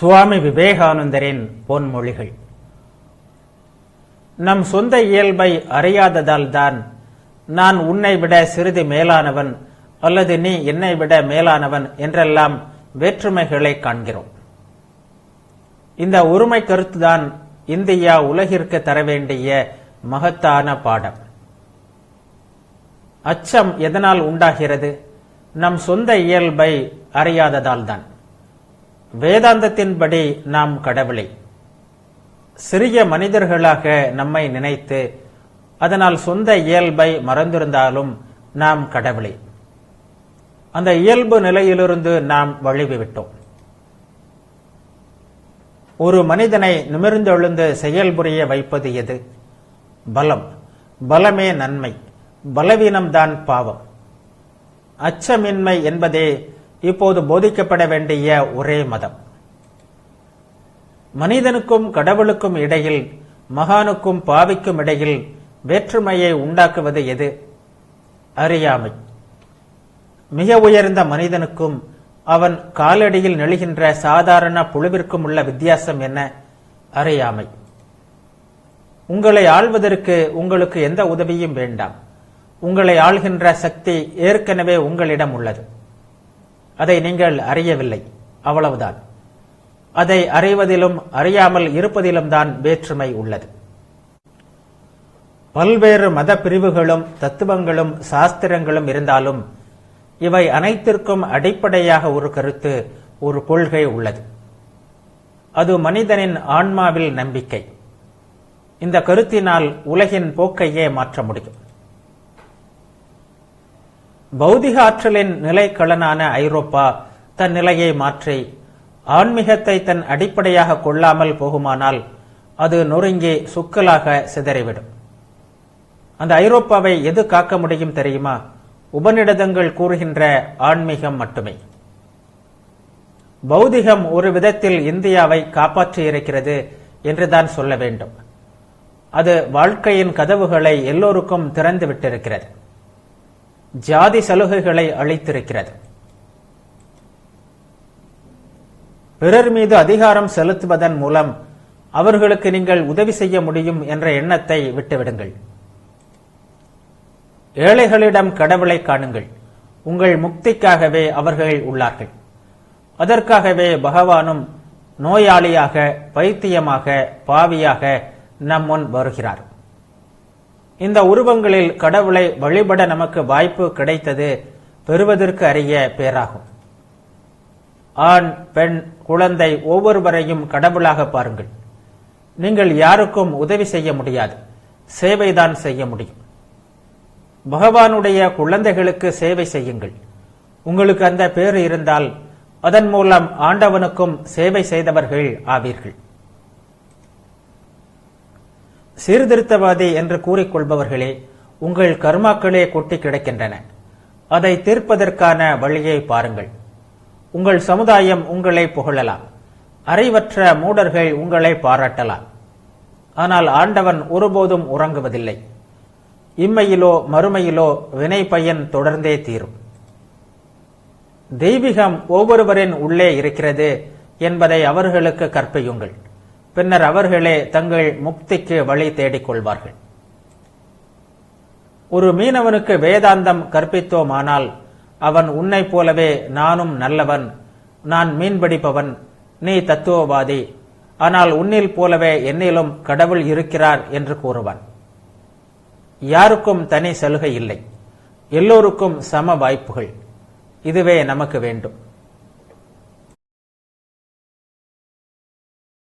சுவாமி விவேகானந்தரின் பொன்மொழிகள். நம் சொந்த இயல்பை அறியாததால் தான் நான் உன்னை விட சிறிது மேலானவன் அல்லது நீ என்னை விட மேலானவன் என்றெல்லாம் வேற்றுமைகளை காண்கிறோம். இந்த ஒருமை கருத்துதான் இந்தியா உலகிற்கு தர வேண்டிய மகத்தான பாடம். அச்சம் எதனால் உண்டாகிறது? நம் சொந்த இயல்பை அறியாததால் தான் வேதாந்தத்தின்படி நாம் கடவுளை. சிறிய மனிதர்களாக நம்மை நினைத்து அதனால் சொந்த இயல்பை மறந்திருந்தாலும் நாம் கடவுளை. அந்த இயல்பு நிலையிலிருந்து நாம் வழிவிட்டோம் ஒரு மனிதனை நிமிர்ந்தெழுந்து செயல்புரிய வைப்பது எது? பலம். பலமே நன்மை. பலவீனம்தான் பாவம். அச்சமின்மை என்பதே இப்போது போதிக்கப்பட வேண்டிய ஒரே மதம். மனிதனுக்கும் கடவுளுக்கும் இடையில் மகானுக்கும் பாவிக்கும் இடையில் வேற்றுமையை உண்டாக்குவது எது? அறியாமை. மிக உயர்ந்த மனிதனுக்கும் அவன் காலடியில் நெழுகின்ற சாதாரண புழுவிற்கும் உள்ள வித்தியாசம் என்ன? அறியாமை. உங்களை ஆள்வதற்கு உங்களுக்கு எந்த உதவியும் வேண்டாம். உங்களை ஆள்கின்ற சக்தி ஏற்கனவே உங்களிடம் உள்ளது. அதை நீங்கள் அறியவில்லை. அவ்வளவுதான். அதை அறிவதிலும் அறியாமல் இருப்பதிலும் தான் வேற்றுமை உள்ளது. பல்வேறு மத பிரிவுகளும் தத்துவங்களும் சாஸ்திரங்களும் இருந்தாலும் இவை அனைத்திற்கும் அடிப்படையாக ஒரு கருத்து ஒரு கொள்கை உள்ளது. அது மனிதனின் ஆன்மாவில் நம்பிக்கை. இந்த கருத்தினால் உலகின் போக்கையே மாற்ற முடியும். பௌதிக ஆற்றலின் நிலைக்களனான ஐரோப்பா தன் நிலையை மாற்றி ஆன்மீகத்தை தன் அடிப்படையாக கொள்ளாமல் போகுமானால் அது நொறுங்கி சுக்கலாக சிதறிவிடும். அந்த ஐரோப்பாவை எது காக்க முடியும் தெரியுமா? உபநிடதங்கள் கூறுகின்ற ஆன்மீகம் மட்டுமே. பௌதிகம் ஒரு விதத்தில் இந்தியாவை காப்பாற்றி இருக்கிறது என்றுதான் சொல்ல வேண்டும். அது வாழ்க்கையின் கதவுகளை எல்லோருக்கும் திறந்து விட்டிருக்கிறது. ஜாதி சலுகைகளை அளித்திருக்கிறது. பிறர் மீது அதிகாரம் செலுத்துவதன் மூலம் அவர்களுக்கு நீங்கள் உதவி செய்ய முடியும் என்ற எண்ணத்தை விட்டுவிடுங்கள். ஏழைகளிடம் கடவுளை காணுங்கள். உங்கள் முக்திக்காகவே அவர்கள் உள்ளார்கள். அதற்காகவே பகவானும் நோயாளியாக பைத்தியமாக பாவியாக நம் முன் வருகிறார். இந்த உருவங்களில் கடவுளை வழிபட நமக்கு வாய்ப்பு கிடைத்தது பெறுவதற்கு அறிய பேராகும். ஆண் பெண் குழந்தை ஒவ்வொருவரையும் கடவுளாக பாருங்கள். நீங்கள் யாருக்கும் உதவி செய்ய முடியாது. சேவைதான் செய்ய முடியும். பகவானுடைய குழந்தைகளுக்கு சேவை செய்யுங்கள். உங்களுக்கு அந்த பேர் இருந்தால் அதன் மூலம் ஆண்டவனுக்கும் சேவை செய்தவர்கள் ஆவீர்கள். சீர்திருத்தவாதி என்று கூறிக்கொள்பவர்களே உங்கள் கர்மாக்களே கொட்டி கிடக்கின்றன. அதை தீர்ப்பதற்கான வழியை பாருங்கள். உங்கள் சமுதாயம் உங்களை புகழலாம். அறிவற்ற மூடர்கள் உங்களை பாராட்டலாம். ஆனால் ஆண்டவன் ஒருபோதும் உறங்குவதில்லை. இம்மையிலோ மறுமையிலோ வினை பயன் தொடர்ந்தே தீரும். தெய்வீகம் ஒவ்வொருவரின் உள்ளே இருக்கிறது என்பதை அவர்களுக்கு கற்பியுங்கள். பின்னர் அவர்களே தங்கள் முக்திக்கு வழி தேடிக் கொள்வார்கள் ஒரு மீனவனுக்கு வேதாந்தம் கற்பித்தோமானால் அவன் உன்னைப் போலவே நானும் நல்லவன் நான் மீன்பிடிப்பவன் நீ தத்துவவாதி ஆனால் உன்னில் போலவே என்னிலும் கடவுள் இருக்கிறார் என்று கூறுவான். யாருக்கும் தனி சலுகை இல்லை. எல்லோருக்கும் சம வாய்ப்புகள். இதுவே நமக்கு வேண்டும்.